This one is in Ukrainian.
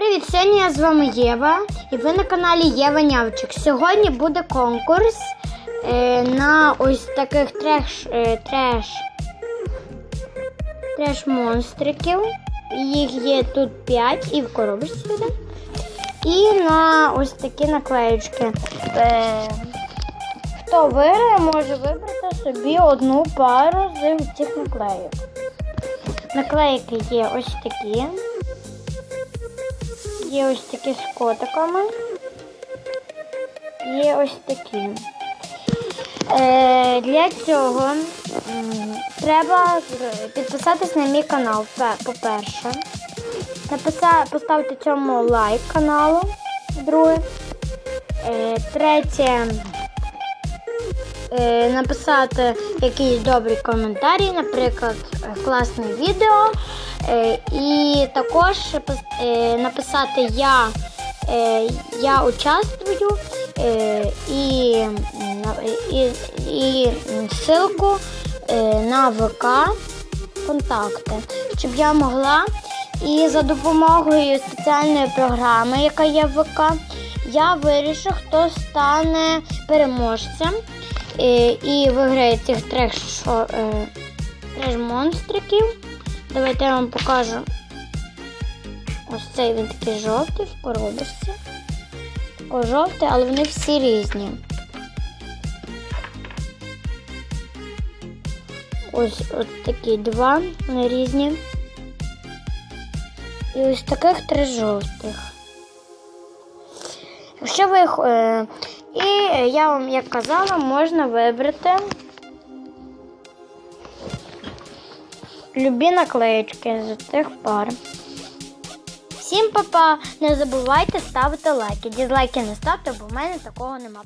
Привіт, сьогодні я з вами Єва і ви на каналі Єва Нявчик. Сьогодні буде конкурс е, на ось таких треш, е, треш, треш монстриків. Їх є тут 5 і в коробочці один. І на ось такі наклеючки. Е, хто виграє, може вибрати собі одну пару з цих наклеїк. Наклейки є ось такі. Є ось такі з котиками. Є ось такі. Е, для цього треба підписатись на мій канал, по-перше. Поставити цьому лайк каналу. Друге. Е, третє. Е, написати якийсь добрий коментарі, наприклад, е, класне відео. Е, і також е, написати Я, е, я участвую і, і, і ссылку на ВК контакти, щоб я могла. І за допомогою спеціальної програми, яка є в ВК, я вирішу, хто стане переможцем і виграє цих треш монстриків. Давайте я вам покажу. Ось цей він такий жовтий в коробочці. О, жовтий, але вони всі різні. Ось от такі два вони різні. І ось таких три жовтих. Якщо ви їх, е, і я вам як казала, можна вибрати любі наклеєчки з цих пар. Всім па-па! Не забувайте ставити лайки. Дізлайки не ставте, бо в мене такого нема.